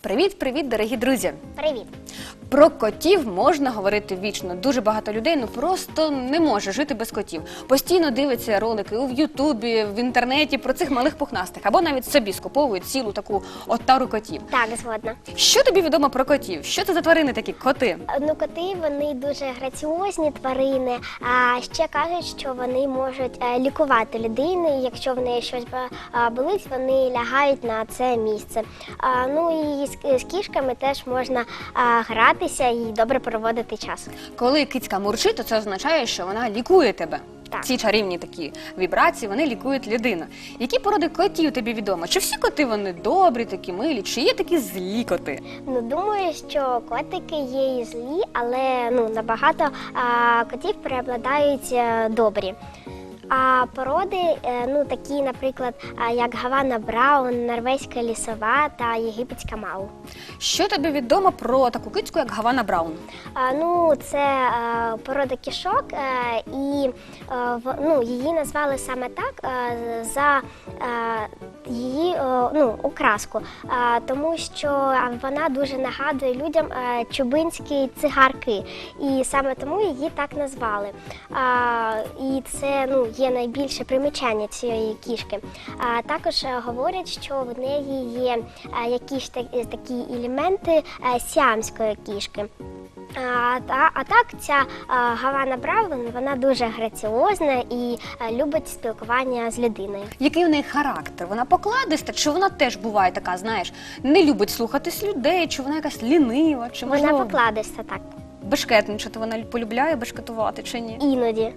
Привіт, привіт, дорогі друзі! Привіт. Про котів можна говорити вічно. Дуже багато людей ну просто не може жити без котів. Постійно дивиться ролики у Ютубі, в інтернеті про цих малих пухнастих, або навіть собі скуповують цілу таку отару котів. Так, згодна. Що тобі відомо про котів? Що це за тварини такі коти? Ну, коти вони дуже граціозні тварини. А ще кажуть, що вони можуть е, лікувати людину. Якщо в неї щось болить, вони лягають на це місце. А, ну і з, кішками теж можна а, гратися і добре проводити час. Коли кицька мурчить, то це означає, що вона лікує тебе. Так. Ці чарівні такі вібрації вони лікують людину. Які породи котів тобі відомо? Чи всі коти вони добрі, такі милі, чи є такі злі коти? Ну, думаю, що котики є і злі, але ну набагато а, котів преобладають е, добрі. А породи, е, ну такі, наприклад, як Гавана Браун, норвезька лісова та єгипетська мау. Що тобі відомо про таку кицьку, як Гавана Браун? А, ну, це е, порода кішок, е, і ну, її назвали саме так за її ну, окраску, тому що вона дуже нагадує людям чубинські цигарки, і саме тому її так назвали. І це ну, є найбільше примічання цієї кішки. А, також е, говорять, що в неї є е, якісь такі елементи е, сіамської кішки. А, та, а так, ця Гавана Браун, вона дуже граціозна і е, любить спілкування з людиною. Який в неї характер? Вона покладиста, чи вона теж буває така, знаєш, не любить слухатись людей, чи вона якась лінива, чи Вона покладиста так, бешкетничати, вона полюбляє бешкетувати чи ні? іноді.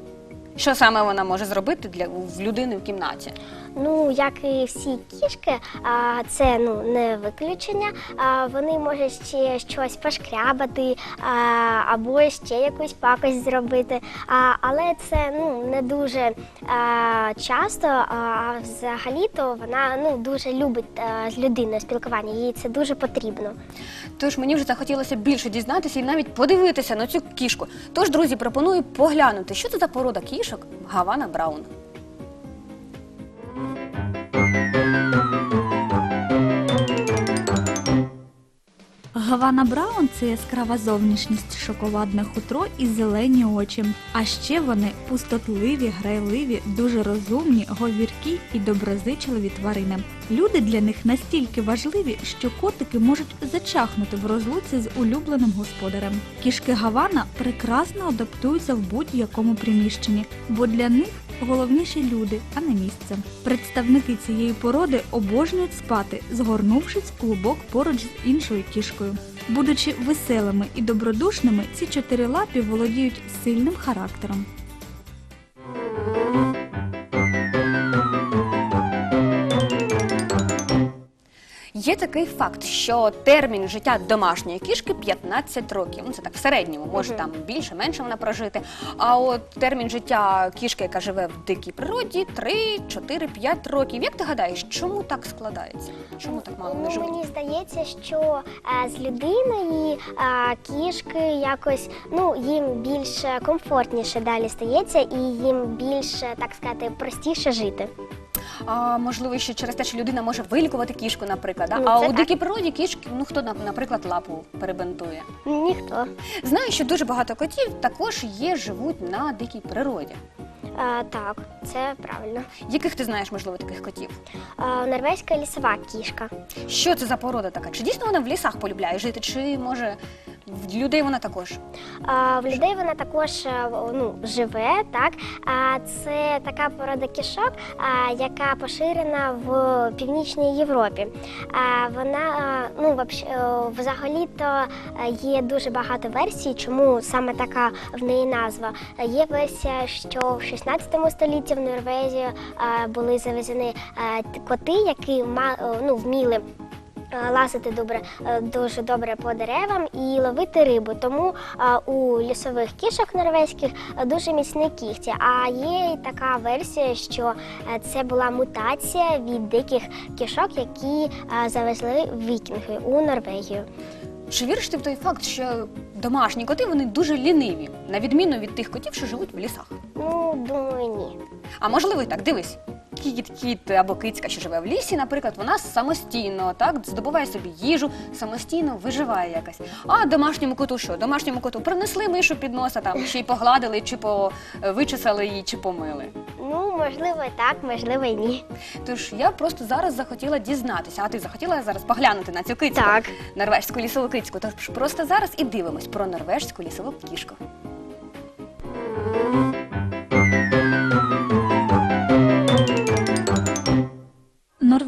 Що саме вона може зробити для в людини в кімнаті? Ну, як і всі кішки, а, це ну не виключення. Вони можуть ще щось пошкрябати або ще якусь пакость зробити. Але це ну не дуже часто. А взагалі-то вона ну дуже любить з людиною спілкування. Їй це дуже потрібно. Тож мені вже захотілося більше дізнатися і навіть подивитися на цю кішку. Тож, друзі, пропоную поглянути, що це за порода кішок Гавана Браун. Гавана Браун це яскрава зовнішність, шоколадне хутро і зелені очі. А ще вони пустотливі, грайливі, дуже розумні, говіркі і доброзичливі тварини. Люди для них настільки важливі, що котики можуть зачахнути в розлуці з улюбленим господарем. Кішки Гавана прекрасно адаптуються в будь-якому приміщенні, бо для них головніші люди, а не місце. Представники цієї породи обожнюють спати, згорнувшись в клубок поруч з іншою кішкою. Будучи веселими і добродушними, ці чотирилапі володіють сильним характером. Є такий факт, що термін життя домашньої кішки 15 років. Ну це так в середньому, може там більше, менше вона прожити. А от термін життя кішки, яка живе в дикій природі, 3, 4, 5 років. Як ти гадаєш, чому так складається? Чому так мало Ну, живуть? мені здається, що е, з людиною е, кішки якось ну їм більш комфортніше далі стається, і їм більш так сказати простіше жити. А можливо, ще через те, що людина може вилікувати кішку, наприклад. Да? Ну, а це у так. дикій природі кішки, ну хто нап- наприклад, лапу перебинтує. Ніхто. Знаю, що дуже багато котів також є, живуть на дикій природі. Так, це правильно. Яких ти знаєш, можливо, таких котів? Норвезька лісова кішка. Що це за порода така? Чи дійсно вона в лісах полюбляє жити, чи може в людей вона також? А, в людей вона також е, ну, живе, так. А це така порода кішок, а, яка поширена в Північній Європі. А, вона е, ну, вообще, е, взагалі-то є дуже багато версій, чому саме така в неї назва. Є версія, що в 16 столітті в Норвегію були завезені коти, які ма- ну, вміли лазити добре, е, дуже добре по деревам і ловити рибу. Тому е, у лісових кішок норвезьких е, дуже міцні кігті. А є така версія, що е, це була мутація від диких кішок, які е, завезли вікінги у Норвегію. Чи віриш ти в той факт, що домашні коти вони дуже ліниві, на відміну від тих котів, що живуть в лісах? Ну, думаю, ні. А можливо, і так, дивись. Кіт, кіт або кицька, що живе в лісі, наприклад, вона самостійно так здобуває собі їжу, самостійно виживає якась. А домашньому коту що? Домашньому коту принесли мишу під носа, там чи погладили, чи по е, вичесали її, чи помили. Ну, можливо, так, можливо, і ні. Тож я просто зараз захотіла дізнатися. А ти захотіла зараз поглянути на цю кицьку? Так. Норвежську лісову кицьку. Тож просто зараз і дивимось про норвежську лісову кішку.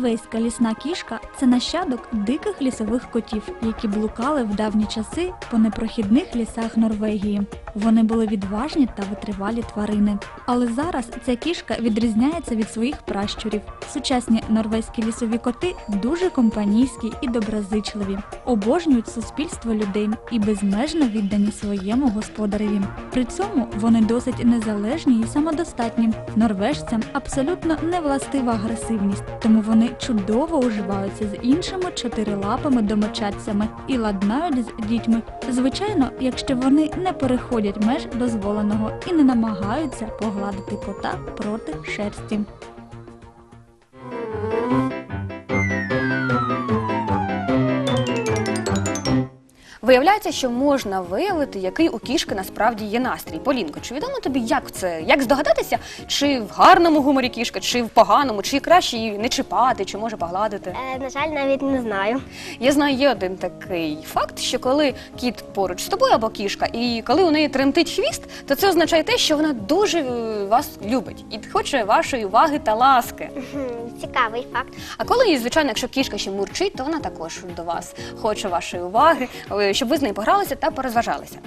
Норвезька лісна кішка це нащадок диких лісових котів, які блукали в давні часи по непрохідних лісах Норвегії. Вони були відважні та витривалі тварини. Але зараз ця кішка відрізняється від своїх пращурів. Сучасні норвезькі лісові коти дуже компанійські і доброзичливі, обожнюють суспільство людей і безмежно віддані своєму господареві. При цьому вони досить незалежні і самодостатні. Норвежцям абсолютно не властива агресивність, тому вони чудово уживаються з іншими чотирилапими домочадцями і ладнають з дітьми. Звичайно, якщо вони не переходять меж дозволеного і не намагаються погладити кота проти шерсті. Виявляється, що можна виявити, який у кішки насправді є настрій. Полінко, чи відомо тобі, як це? Як здогадатися, чи в гарному гуморі кішка, чи в поганому, чи краще її не чіпати, чи може погладити? Е, на жаль, навіть не знаю. Я знаю є один такий факт, що коли кіт поруч з тобою або кішка, і коли у неї тремтить хвіст, то це означає те, що вона дуже е, вас любить і хоче вашої уваги та ласки. Цікавий факт. А коли, звичайно, якщо кішка ще мурчить, то вона також до вас хоче вашої уваги, е, щоб ви з нею погралися та порозважалися.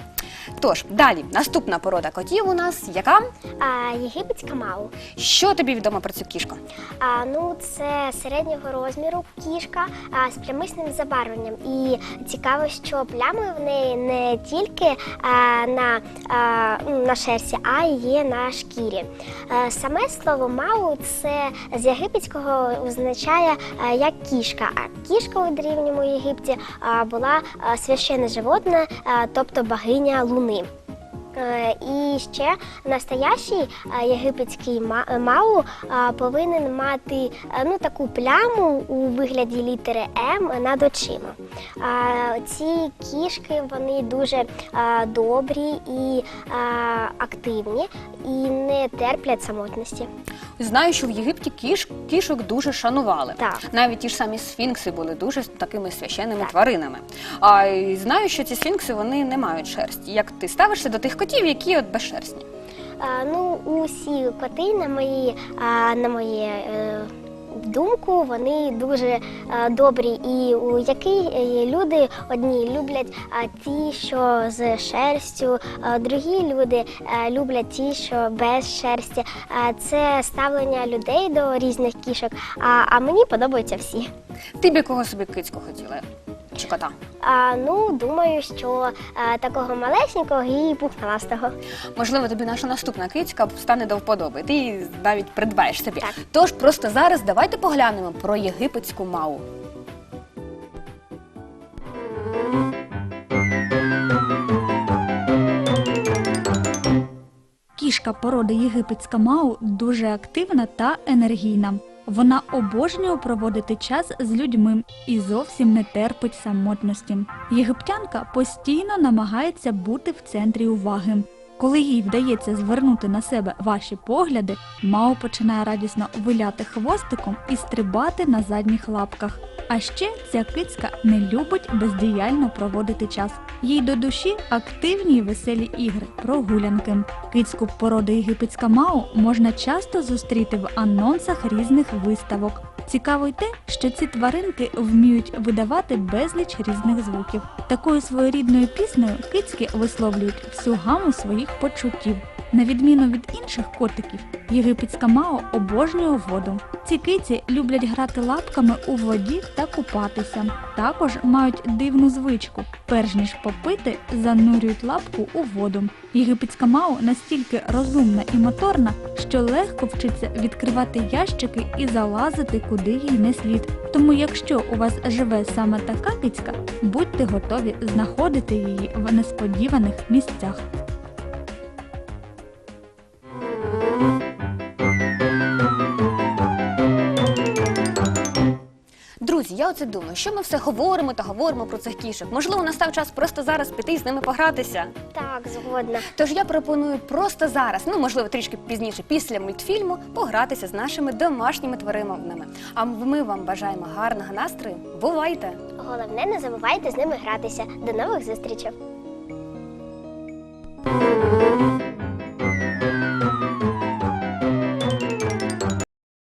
Тож, далі, наступна порода котів у нас яка? А, єгипетська мау. Що тобі відомо про цю кішку? А, ну, це середнього розміру кішка а, з прямисним забарвленням. І цікаво, що плями в неї не тільки а, на, а, ну, на шерсті, а й є на шкірі. Е, Саме слово мау це з єгипетського означає а, як кішка. А кішка у древньому Єгипті а, була а, священне животне, тобто богиня луни. Е, І ще настоящий е, єгипетський е, мау повинен мати ну, таку пляму у вигляді літери М над очима. Ці кішки вони дуже добрі і активні і не терплять самотності. Знаю, що в Єгипті кіш, кішок дуже шанували. Так. Навіть ті ж самі сфінкси були дуже такими священними Так. тваринами. А й знаю, що ці сфінкси вони не мають шерсті. Як ти ставишся до тих котів, які от безшерстні? А, Ну, усі коти, на мої, а, на моє е, думку, вони дуже е, добрі. І у який е, люди одні люблять ті, що з шерстю, другі люди е, люблять ті, що без шерсті. Це ставлення людей до різних кішок. А мені подобаються всі. Ти б якого собі кицьку хотіла? Чи кота? А, ну, думаю, що е, такого малесенького і пухнастого. Можливо, тобі наша наступна кицька стане до вподоби. Ти її навіть придбаєш собі. Так. Тож просто зараз давайте поглянемо про єгипетську мау. Кішка породи єгипетська мау дуже активна та енергійна. Вона обожнює проводити час з людьми і зовсім не терпить самотності. Єгиптянка постійно намагається бути в центрі уваги. Коли їй вдається звернути на себе ваші погляди, Мао починає радісно виляти хвостиком і стрибати на задніх лапках. А ще ця кицька не любить бездіяльно проводити час. Їй до душі активні й веселі ігри, прогулянки. Кицьку породи єгипетська Мао можна часто зустріти в анонсах різних виставок. Цікаво й те, що ці тваринки вміють видавати безліч різних звуків. Такою своєрідною піснею кицьки висловлюють всю гаму своїх почуттів. На відміну від інших котиків, єгипетська Мао обожнює воду. Ці киці люблять грати лапками у воді та купатися. Також мають дивну звичку. Перш ніж попити, занурюють лапку у воду. Єгипетська Мао настільки розумна і моторна, що легко вчиться відкривати ящики і залазити куди їй не слід. Тому, якщо у вас живе саме така кицька, будьте готові знаходити її в несподіваних місцях. Я оце думаю, що ми все говоримо та говоримо про цих кішок. Можливо, настав час просто зараз піти і з ними погратися. Так, згодна. Тож я пропоную просто зараз, ну можливо, трішки пізніше, після мультфільму, погратися з нашими домашніми тваринами. А ми вам бажаємо гарного настрою. Бувайте! Головне, не забувайте з ними гратися. До нових зустрічей!